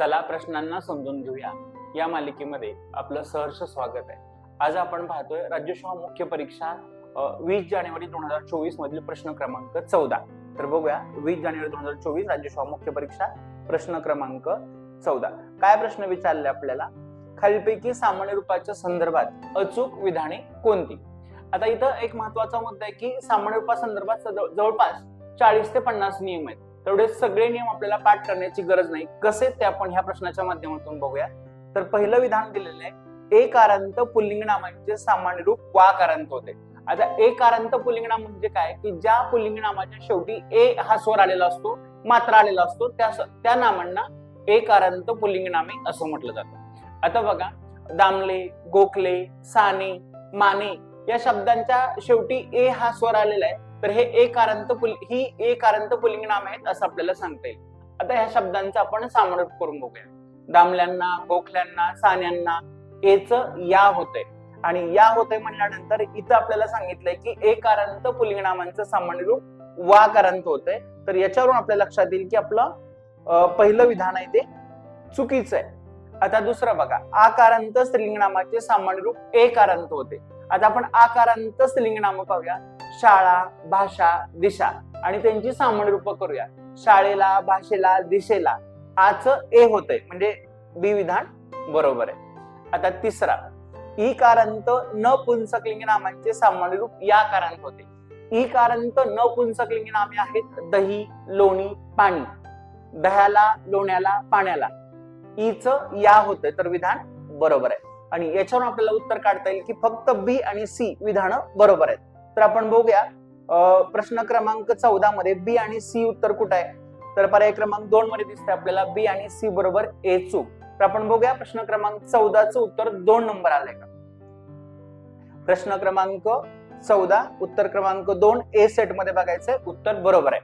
चला प्रश्नांना समजून घेऊया. या मालिकेमध्ये आपलं सहर्ष स्वागत आहे. आज आपण पाहतोय राज्यसेवा मुख्य परीक्षा वीस जानेवारी दोन हजार चोवीस मधील प्रश्न क्रमांक चौदा. तर बघूया वीस जानेवारी दोन हजार चोवीस राज्यसेवा मुख्य परीक्षा प्रश्न क्रमांक चौदा. काय प्रश्न विचारले आपल्याला? खालीलपैकी सामान्य रूपाच्या संदर्भात अचूक विधाने कोणती? आता इथं एक महत्त्वाचा मुद्दा आहे की सामान्य रूपा संदर्भात जवळपास चाळीस ते पन्नास नियम आहेत. तेवढे सगळे नियम आपल्याला पाठ करण्याची गरज नाही. कसे ते आपण ह्या प्रश्नाच्या माध्यमातून बघूया. तर पहिलं विधान दिलेलं आहे एकारांत पुल्लिंग नामांचे सामान्य रूप वाकारांत होते. आता एकारांत पुल्लिंग म्हणजे काय? की ज्या पुल्लिंगनामाच्या शेवटी ए हा स्वर आलेला असतो मात्रा आलेला असतो त्या त्या नामांना एकारांत पुल्लिंग असं म्हटलं जातं. आता बघा दामले गोखले साने माने या शब्दांच्या शेवटी ए हा स्वर आलेला आहे. तर हे एकारांत पुल ही एकारांत पुल्लिंग नाम आहेत असं आपल्याला सांगता येईल. आता ह्या शब्दांचा आपण सामरोप करून बघूया. दामल्यांना गोखल्यांना सान्यांना एच या होतंय. आणि या होतंय म्हणल्यानंतर इथं आपल्याला सांगितलंय की ए पुल्लिंग पुलिंगनामांचं सामान्य रूप वाकारांत होतंय. तर याच्यावरून आपल्या लक्षात येईल की आपलं पहिलं विधान आहे ते चुकीचं आहे. आता दुसरं बघा. आकारांत स्त्रीलिंगनामाचे सामान्य रूप एकारांत होते. आता आपण आकारांत स्त्रीलिंग नाम पाहूया. शाळा भाषा दिशा आणि त्यांची सामान्य रूप करूया. शाळेला भाषेला दिशेला आच ए होतंय. म्हणजे बी विधान बरोबर आहे. आता तिसरा ई कारांत न पुंसकलिंग नामांचे सामान्य रूप या कारांत होते. ई कारांत न पुंसकलिंग नामे आहेत दही लोणी पाणी. दह्याला लोण्याला पाण्याला. ईच या होतंय तर विधान बरोबर आहे. आणि याच्यावर आपल्याला उत्तर काढता येईल की फक्त बी आणि सी विधान बरोबर आहेत. तर आपण बघूया प्रश्न क्रमांक चौदा मध्ये बी आणि सी उत्तर कुठं आहे? तर पर्याय क्रमांक दोन मध्ये दिसते आपल्याला बी आणि सी बरोबर ए चूक तर आपण बघूया प्रश्न क्रमांक चौदाचं उत्तर दोन नंबर आलंय का? प्रश्न क्रमांक चौदा उत्तर क्रमांक दोन ए सेटमध्ये बघायचंय उत्तर बरोबर आहे.